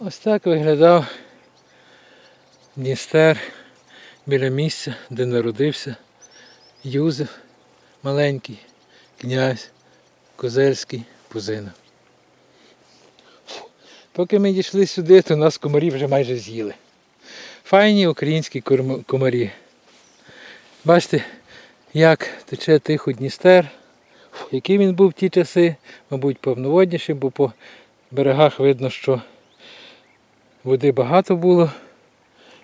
Ось так виглядав Дністер біля місця, де народився Юзеф маленький, князь Козельський Пузина. Поки ми дійшли сюди, то нас комарі вже майже з'їли. Файні українські комарі. Бачите, як тече тихо Дністер, який він був в ті часи, мабуть, повноводніший, бо по берегах видно, що води багато було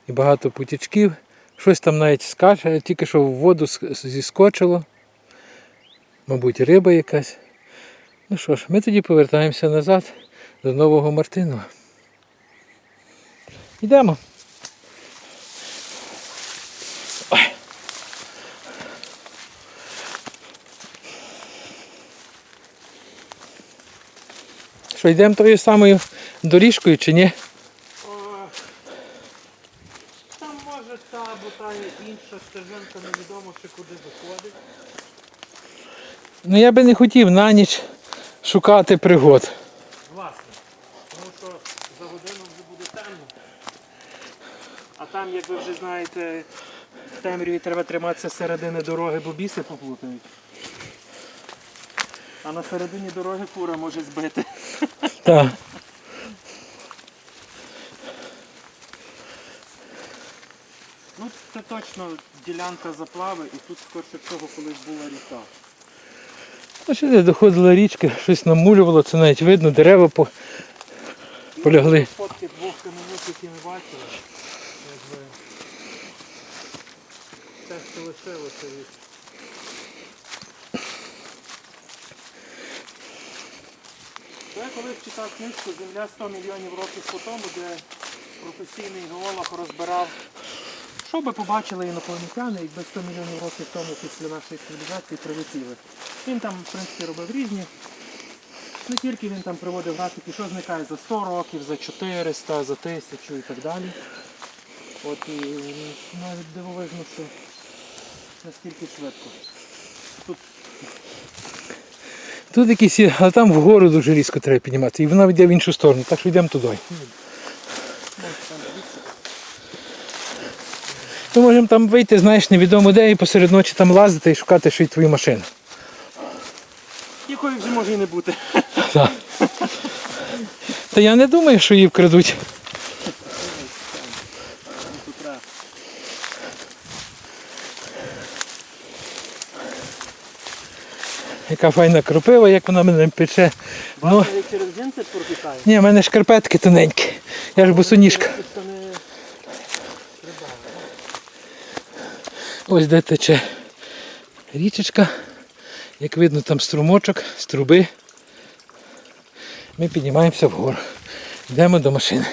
і багато потічків. Щось там навіть скаче, тільки що в воду зіскочило. Мабуть, риба якась. Ну що ж, ми тоді повертаємося назад до Нового Мартинова. Йдемо. Що, йдемо тою самою доріжкою чи ні? Там може та, бо та інша стежинка невідомо ще куди заходить. Ну я би не хотів на ніч шукати пригод. Власне. Тому що за годину вже буде темно. А там, як ви вже знаєте, в темряві треба триматися середини дороги, бо біси поплутають. А на середині дороги кура може збити. Так. Ну, це точно ділянка заплави і тут скорше всього колись була ріка. Ну, сюди доходила річка, щось намулювало, це навіть видно, дерева по... полягли. Ну, Фотки двох каменюк, які ми бачили. Якби... Те, що лишилося від. Я колись читав книжку Земля 100 мільйонів років по тому, де професійний геолог розбирав, що би побачили інопланетяни, якби 100 мільйонів років тому після нашої цивілізації прилетіли. Він там, в принципі, робив різні. Не тільки він там приводив графіки, що зникає за 100 років, за 400, за 1000 і так далі. От і навіть дивовижно, що наскільки швидко. Тут якісь, є, але там вгору дуже різко треба підніматися. І вона йде в іншу сторону, так що йдемо туди. То можемо там вийти, знаєш, невідомо де і посеред ночі там лазити і шукати ще й твою машину. Якої вже може і не бути. Так. Та я не думаю, що її вкрадуть. Яка файна кропива, як вона мене пече. Ну, через джинси пропікає. ні, в мене шкарпетки тоненькі. Я ж босоніжка. Це не Ось де тече річечка. Як видно, там струмочок з труби. Ми піднімаємося вгору. Йдемо до машини.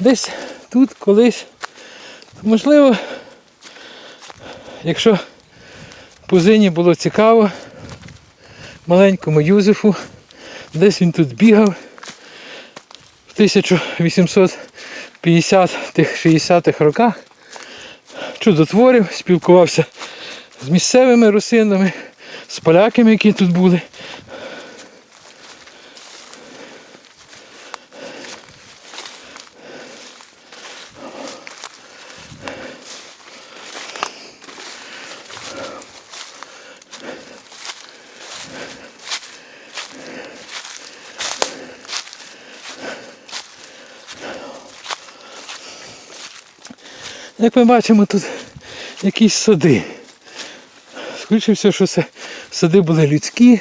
Десь тут колись, можливо, якщо Пузині було цікаво, маленькому Юзефу, десь він тут бігав в 1850-60-х роках чудотворив, спілкувався з місцевими русинами, з поляками, які тут були. Як ми бачимо, тут якісь сади. Все, що це сади були людські,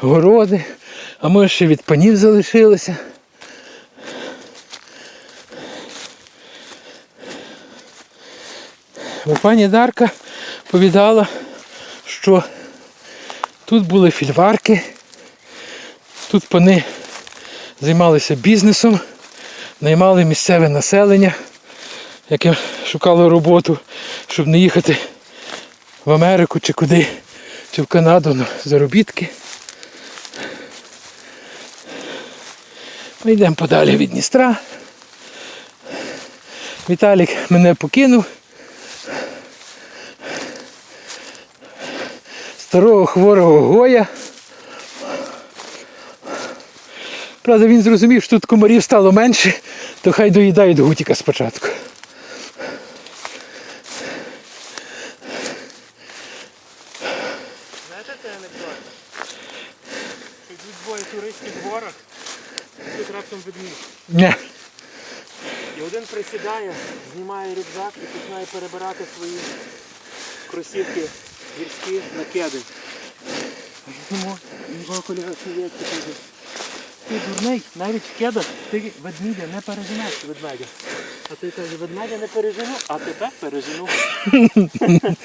городи, а може ще від панів залишилося. Бо пані Дарка повідала, що тут були фільварки, тут пани займалися бізнесом, наймали місцеве населення яке шукало роботу, щоб не їхати в Америку чи куди, чи в Канаду на заробітки. Ми йдемо подалі від Дністра. Віталік мене покинув. Старого хворого гоя. Правда, він зрозумів, що тут комарів стало менше, то хай доїдають гутіка спочатку. Знаєте цей анекдот? Що в горах, тут раптом. Ні. І один присідає, знімає рюкзак і починає перебирати свої кросівки гірські на кеди. А я думаю, його колега сміється ти дурний, навіть в кедах ти ведмідя не переженеш ведмедя. А той каже, ведмедя не пережену, а тебе пережену.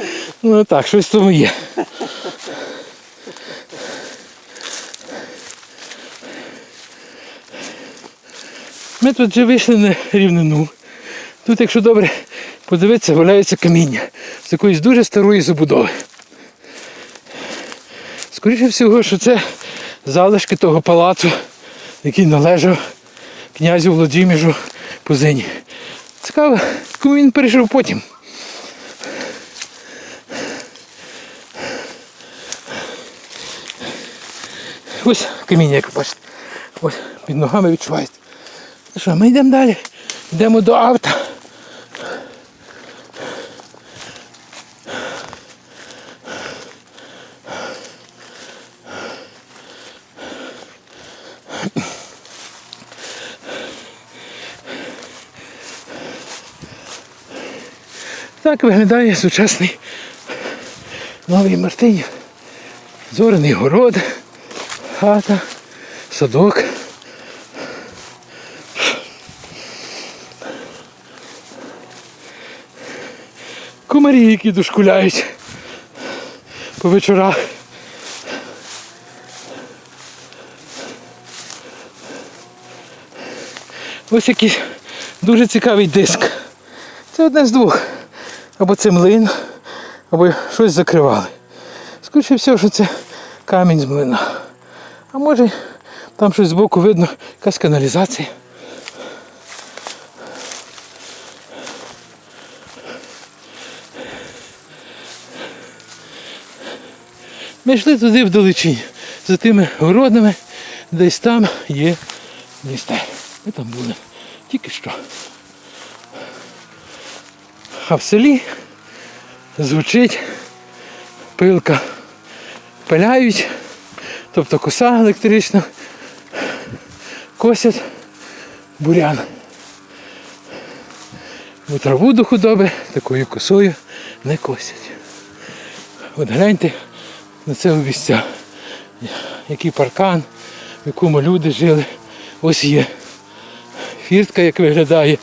Ну так, щось тому є. Ми тут вже вийшли на рівнину. Тут, якщо добре подивитися, валяється каміння з якоїсь дуже старої забудови. Скоріше всього, що це залишки того палацу, який належав князю Володимиру Пузині. Цікаво, кому він пережив потім. Ось каміння, як бачите. Ось під ногами відчувається. Що, ми йдемо далі. Йдемо до авто. Так виглядає сучасний новий Мартинів. Зорений город, хата, садок. Комарі, які дошкуляють по вечорах. Ось якийсь дуже цікавий диск. Це одне з двох. Або це млин, або щось закривали. Скоріше всього, що це камінь з млина. А може там щось збоку видно, якась каналізація. Ми йшли туди вдалечінь, за тими городами, десь там є місте. Ми там були тільки що. А в селі звучить пилка. Пиляють, тобто коса електрична, косять бурян. Бо траву до худоби такою косою не косять. От гляньте на це обіця. Який паркан, в якому люди жили. Ось є фіртка, як виглядає,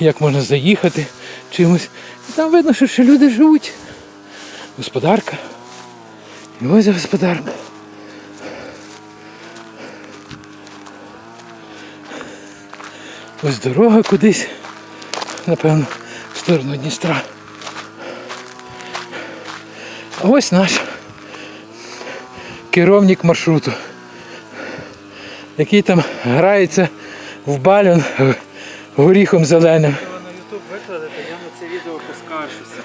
як можна заїхати чимось. І там видно, що ще люди живуть. Господарка. І ось господарка. Ось дорога кудись, напевно, в сторону Дністра. А ось наш керівник маршруту, який там грається в бальон горіхом зеленим. На YouTube викладете, я на це відео поскаржуся.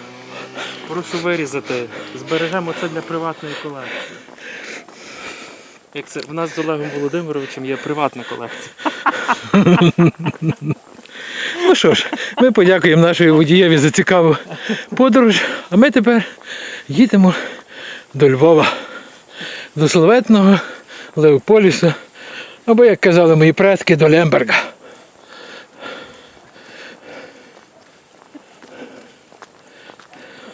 Прошу вирізати. Збережемо це для приватної колекції. Як це в нас з Олегом Володимировичем є приватна колекція. Ну що ж, ми подякуємо нашої водієві за цікаву подорож, а ми тепер їдемо до Львова, до Словетного, Леополіса, або, як казали мої предки, до Лемберга.